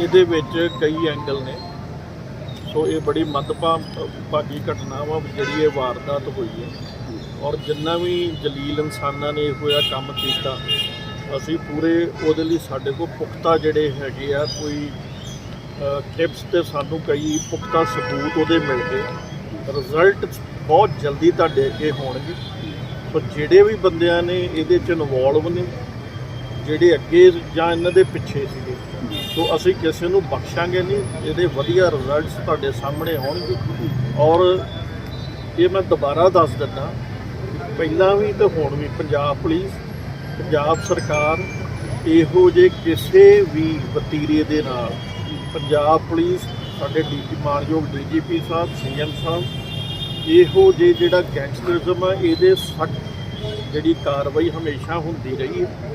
ਇਹਦੇ ਵਿੱਚ ਕਈ ਐਂਗਲ ਨੇ। ਸੋ ਇਹ ਬੜੀ ਮੰਦਭਾਗੀ ਘਟਨਾ ਵਾ ਜਿਹੜੀ ਇਹ ਵਾਰਦਾਤ ਹੋਈ ਹੈ। ਔਰ ਜਿੰਨਾ ਵੀ ਜਲੀਲ ਇਨਸਾਨਾਂ ਨੇ ਇਹੋ ਜਿਹਾ ਕੰਮ ਕੀਤਾ, ਅਸੀਂ ਪੂਰੇ ਉਹਦੇ ਲਈ ਸਾਡੇ ਕੋਲ ਪੁਖਤਾ ਜਿਹੜੇ ਹੈਗੇ ਆ, ਕੋਈ ਟਿਪਸ ਤੇ ਸਾਨੂੰ ਕਈ ਪੁਖਤਾ ਸਬੂਤ ਉਹਦੇ ਮਿਲ ਗਏ ਰਿਜ਼ਲਟ ਬਹੁਤ ਜਲਦੀ ਤੁਹਾਡੇ ਅੱਗੇ ਹੋਣਗੇ। ਸੋ ਜਿਹੜੇ ਵੀ ਬੰਦਿਆਂ ਨੇ ਇਹਦੇ ਚ ਇਨਵੋਲਵ ਨੇ, ਜਿਹੜੇ ਅੱਗੇ ਜਾਂ ਇਹਨਾਂ ਦੇ ਪਿੱਛੇ ਸੀ ਸੋ ਅਸੀਂ ਕਿਸੇ ਨੂੰ ਬਖਸ਼ਾਂਗੇ ਨਹੀਂ, ਇਹਦੇ ਵਧੀਆ ਰਿਜ਼ਲਟਸ ਤੁਹਾਡੇ ਸਾਹਮਣੇ ਹੋਣਗੇ ਔਰ ਇਹ ਮੈਂ ਦੁਬਾਰਾ ਦੱਸ ਦਿੰਦਾ, ਪਹਿਲਾਂ ਵੀ ਤੇ ਹੁਣ ਵੀ ਪੰਜਾਬ ਪੁਲਿਸ, ਪੰਜਾਬ ਸਰਕਾਰ ਇਹੋ ਜੇ ਕਿਸੇ ਵੀ ਵਤੀਰੇ ਦੇ ਨਾਲ ਪੰਜਾਬ ਪੁਲਿਸ, ਸਾਡੇ ਡੀਜੀ ਮਾਨਯੋਗ ਡੀਜੀਪੀ ਸਾਹਿਬ ਸੀਐਮ ਸਾਹਿਬ, ਇਹੋ ਜੇ ਜਿਹੜਾ ਗੈਂਗਸਟਰਿਜ਼ਮ ਆ, ਇਹਦੇ ਸਖਤ ਜਿਹੜੀ ਕਾਰਵਾਈ ਹਮੇਸ਼ਾ ਹੁੰਦੀ ਰਹੀ ਹੈ।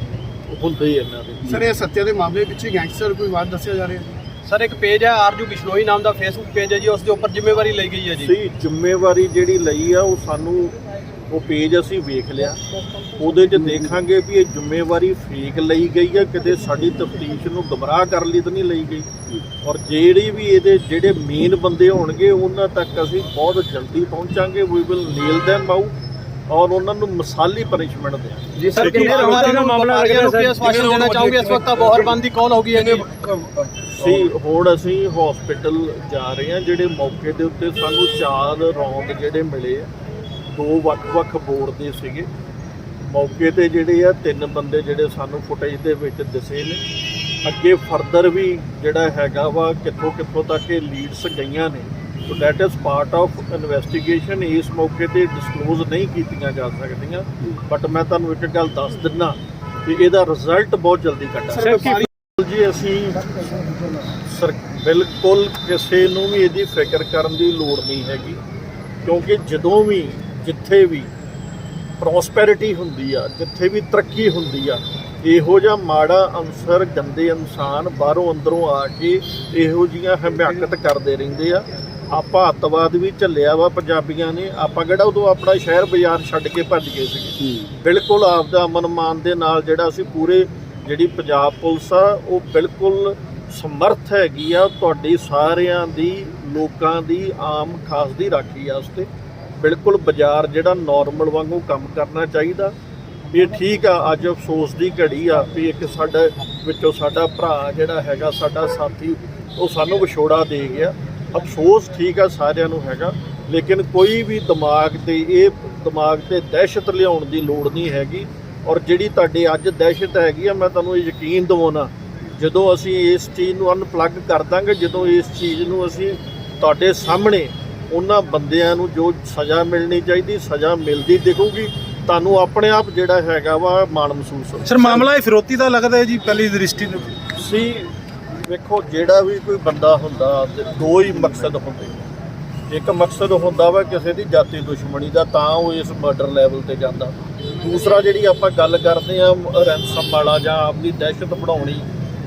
ਹੁੰਦੇ ਆ ਇਹਨਾਂ ਦੇ। ਸਰ ਇਹ ਸੱਤਿਆ ਦੇ ਮਾਮਲੇ ਪਿੱਛੇ ਗੈਂਗਸਟਰ ਕੋਈ ਬਾਤ ਦੱਸਿਆ ਜਾ ਰਿਹਾ ਹੈ? ਸਰ ਇੱਕ ਪੇਜ ਹੈ ਆਰਜੂ ਬਿਸ਼ਨੋਈ ਨਾਮ ਦਾ ਫੇਸਬੁੱਕ ਪੇਜ ਹੈ ਜੀ ਉਸ ਦੇ ਉੱਪਰ ਜ਼ਿੰਮੇਵਾਰੀ ਲਈ ਗਈ ਹੈ ਜੀ। ਸਹੀ ਜ਼ਿੰਮੇਵਾਰੀ ਜਿਹੜੀ ਲਈ ਆ ਉਹ ਸਾਨੂੰ ਉਹ ਪੇਜ ਅਸੀਂ ਵੇਖ ਲਿਆ। ਉਹਦੇ 'ਚ ਦੇਖਾਂਗੇ ਵੀ ਇਹ ਜ਼ਿੰਮੇਵਾਰੀ ਫੇਕ ਲਈ ਗਈ ਆ ਕਿਤੇ ਸਾਡੀ ਤਫਤੀਸ਼ ਨੂੰ ਗਮਰਾਹ ਕਰਨ ਲਈ ਤਾਂ ਨਹੀਂ ਲਈ ਗਈ। ਔਰ ਜਿਹੜੀ ਵੀ ਇਹਦੇ ਜਿਹੜੇ ਮੇਨ ਬੰਦੇ ਹੋਣਗੇ ਉਹਨਾਂ ਤੱਕ ਅਸੀਂ ਬਹੁਤ ਜਲਦੀ ਪਹੁੰਚਾਂਗੇ। We will nail them out ਔਰ ਉਹਨਾਂ ਨੂੰ ਮਿਸਾਲੀ ਪਨਿਸ਼ਮੈਂਟ ਦੇਵਾਂਗੇ ਜੀ ਸਰ ਕਿੰਨੇ ਰਵਾਇਤੀ ਦਾ ਮਾਮਲਾ ਲੱਗਿਆ ਸਰ? ਕਿਸ ਵਾਸ਼ਨ ਦੇਣਾ ਚਾਹੋਗੇ ਇਸ ਵਕਤ ਬੋਹਰ ਬੰਦ ਦੀ ਕਾਲ ਹੋ ਗਈ ਹੈ ਸੀ ਹੁਣ ਅਸੀਂ ਹਸਪੀਟਲ ਜਾ ਰਹੇ ਹਾਂ ਜਿਹੜੇ ਮੌਕੇ ਦੇ ਉੱਤੇ ਸਾਨੂੰ ਚਾਰ ਰੌਂਦ ਜਿਹੜੇ ਮਿਲੇ ਆ ਦੋ ਵੱਖ-ਵੱਖ ਬੋਰਡ ਦੇ ਸੀਗੇ। ਮੌਕੇ ਤੇ ਜਿਹੜੇ ਆ ਤਿੰਨ ਬੰਦੇ ਜਿਹੜੇ ਸਾਨੂੰ ਫੁਟੇਜ ਦੇ ਵਿੱਚ ਦਿਸੇ ਨੇ। ਅੱਗੇ ਫਰਦਰ ਵੀ ਜਿਹੜਾ ਹੈਗਾ ਵਾ ਕਿੱਥੋਂ ਕਿੱਥੋਂ ਤੱਕ ਇਹ ਲੀਡਸ ਗਈਆਂ ਨੇ। So that is part of investigation ਇਸ ਮੌਕੇ ਤੇ ਡਿਸਕਲੋਜ਼ ਨਹੀਂ ਕੀਤੀਆਂ ਜਾ ਸਕਦੀਆਂ। ਬਟ ਮੈਂ ਤੁਹਾਨੂੰ ਇੱਕ ਗੱਲ ਦੱਸ ਦਿੰਨਾ ਕਿ ਇਹਦਾ ਰਿਜ਼ਲਟ ਬਹੁਤ ਜਲਦੀ ਕੱਢਾਂਗੇ ਜੀ ਅਸੀਂ ਸਰ ਬਿਲਕੁਲ ਕਿਸੇ ਨੂੰ ਵੀ ਇਹਦੀ ਫਿਕਰ ਕਰਨ ਦੀ ਲੋੜ ਨਹੀਂ ਹੈਗੀ। ਕਿਉਂਕਿ ਜਦੋਂ ਵੀ ਜਿੱਥੇ ਵੀ ਪ੍ਰੋਸਪੈਰਿਟੀ ਹੁੰਦੀ ਆ ਜਿੱਥੇ ਵੀ ਤਰੱਕੀ ਹੁੰਦੀ ਆ ਇਹੋ ਜਿਹਾ ਮਾੜਾ ਅਨਸਰ ਗੰਦੇ ਇਨਸਾਨ ਬਾਹਰੋਂ ਅੰਦਰੋਂ ਆ ਕੇ ਇਹੋ ਜੀਆਂ ਹਮਾਕਤ ਕਰਦੇ ਰਹਿੰਦੇ ਆ। ਆਪਾਂ ਅੱਤਵਾਦ ਵੀ ਝੱਲਿਆ ਵਾ ਪੰਜਾਬੀਆਂ ਨੇ ਆਪਾਂ ਕਿਹੜਾ ਉਦੋਂ ਆਪਣਾ ਸ਼ਹਿਰ ਬਾਜ਼ਾਰ ਛੱਡ ਕੇ ਭੱਜ ਗਏ ਸੀਗੇ। ਬਿਲਕੁਲ ਆਪਦਾ ਅਮਨ ਮਾਨ ਦੇ ਨਾਲ ਜਿਹੜਾ ਅਸੀਂ ਪੂਰੇ ਜਿਹੜੀ ਪੰਜਾਬ ਪੁਲਿਸ ਆ ਉਹ ਬਿਲਕੁਲ ਸਮਰਥ ਹੈਗੀ ਆ ਤੁਹਾਡੀ ਸਾਰਿਆਂ ਦੀ ਲੋਕਾਂ ਦੀ ਆਮ ਖਾਸ ਦੀ ਰਾਖੀ ਵਾਸਤੇ ਬਿਲਕੁਲ ਬਾਜ਼ਾਰ ਜਿਹੜਾ ਨਾਰਮਲ ਵਾਂਗੂ ਕੰਮ ਕਰਨਾ ਚਾਹੀਦਾ। ਇਹ ਠੀਕ ਆ ਅੱਜ ਅਫਸੋਸ ਦੀ ਘੜੀ ਆ ਵੀ ਇੱਕ ਸਾਡਾ ਵਿੱਚੋਂ ਸਾਡਾ ਭਰਾ ਜਿਹੜਾ ਹੈਗਾ ਸਾਡਾ ਸਾਥੀ ਉਹ ਸਾਨੂੰ ਵਿਛੋੜਾ ਦੇ ਗਿਆ। ਅਫਸੋਸ ਠੀਕ ਆ ਸਾਰਿਆਂ ਨੂੰ ਹੈਗਾ ਲੇਕਿਨ ਕੋਈ ਵੀ ਦਿਮਾਗ ਤੇ ਇਹ ਦਿਮਾਗ ਤੇ ਦਹਿਸ਼ਤ ਲਿਆਉਣ ਦੀ ਲੋੜ ਨਹੀਂ ਹੈਗੀ। ਔਰ ਜਿਹੜੀ ਤੁਹਾਡੇ ਅੱਜ ਦਹਿਸ਼ਤ ਹੈਗੀ ਆ ਮੈਂ ਤੁਹਾਨੂੰ ਇਹ ਯਕੀਨ ਦਿਵਾਉਣਾ ਜਦੋਂ ਅਸੀਂ ਇਸ ਚੀਜ਼ ਨੂੰ ਅਨਪਲੱਗ ਕਰ ਦਾਂਗੇ ਜਦੋਂ ਇਸ ਚੀਜ਼ ਨੂੰ ਅਸੀਂ ਤੁਹਾਡੇ ਸਾਹਮਣੇ ਉਹਨਾਂ ਬੰਦਿਆਂ ਨੂੰ ਜੋ ਸਜ਼ਾ ਮਿਲਣੀ ਚਾਹੀਦੀ ਸਜ਼ਾ ਮਿਲਦੀ ਦਿਖੂਗੀ ਤੁਹਾਨੂੰ ਆਪਣੇ ਆਪ ਜਿਹੜਾ ਹੈਗਾ ਵਾ ਮਾਣ ਮਹਿਸੂਸ ਹੋਊ। ਸਰ ਮਾਮਲਾ ਇਹ ਫਿਰੋਤੀ ਦਾ ਲੱਗਦਾ ਹੈ ਜੀ ਪਹਿਲੀ ਦ੍ਰਿਸ਼ਟੀ ਤੋਂ ਸੀ ਵੇਖੋ, ਜਿਹੜਾ ਵੀ ਕੋਈ ਬੰਦਾ ਹੁੰਦਾ, ਤੇ ਦੋ ਹੀ ਮਕਸਦ ਹੁੰਦੇ ਇੱਕ ਮਕਸਦ ਹੁੰਦਾ ਵਾ ਕਿਸੇ ਦੀ ਜਾਤੀ ਦੁਸ਼ਮਣੀ ਦਾ, ਤਾਂ ਉਹ ਇਸ ਮਰਡਰ ਲੈਵਲ ਤੇ ਜਾਂਦਾ। ਦੂਸਰਾ ਜਿਹੜੀ ਆਪਾਂ ਗੱਲ ਕਰਦੇ ਆ ਰੈਂਸਮ ਵਾਲਾ ਜਾਂ ਆਪਣੀ ਦਹਿਸ਼ਤ ਬਣਾਉਣੀ,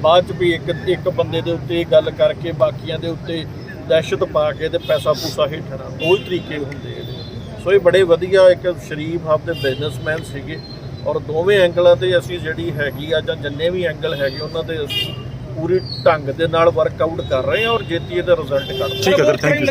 ਬਾਅਦ ਚ ਵੀ ਇੱਕ ਇੱਕ ਬੰਦੇ ਦੇ ਉੱਤੇ ਗੱਲ ਕਰਕੇ ਬਾਕੀਆਂ ਦੇ ਉੱਤੇ ਦਹਿਸ਼ਤ ਪਾ ਕੇ ਤੇ ਪੈਸਾ ਪੂਸਾ ਹੇਠਣਾ ਦੋ ਹੀ ਤਰੀਕੇ ਹੁੰਦੇ ਇਹਦੇ ਸੋ ਇਹ ਬੜੇ ਵਧੀਆ ਇੱਕ ਸ਼ਰੀਫ ਆਪਦੇ ਬਿਜ਼ਨਸਮੈਨ ਸੀਗੇ। ਔਰ ਦੋਵੇਂ ਐਂਗਲਾਂ ਤੇ ਅਸੀਂ ਜਿਹੜੀ ਹੈਗੀ ਆ ਜਾਂ ਜਿੰਨੇ ਵੀ ਐਂਗਲ ਹੈਗੇ, ਉਹਨਾਂ ਤੇ ਅਸੀਂ ਪੂਰੀ ਢੰਗ ਦੇ ਨਾਲ ਵਰਕਆਊਟ ਕਰ ਰਹੇ ਹਾਂ ਔਰ ਜੇਤੀ ਇਹਦਾ ਰਿਜ਼ਲਟ ਕੱਢ ਠੀਕ ਹੈ ਸਰ ਥੈਂਕ ਯੂ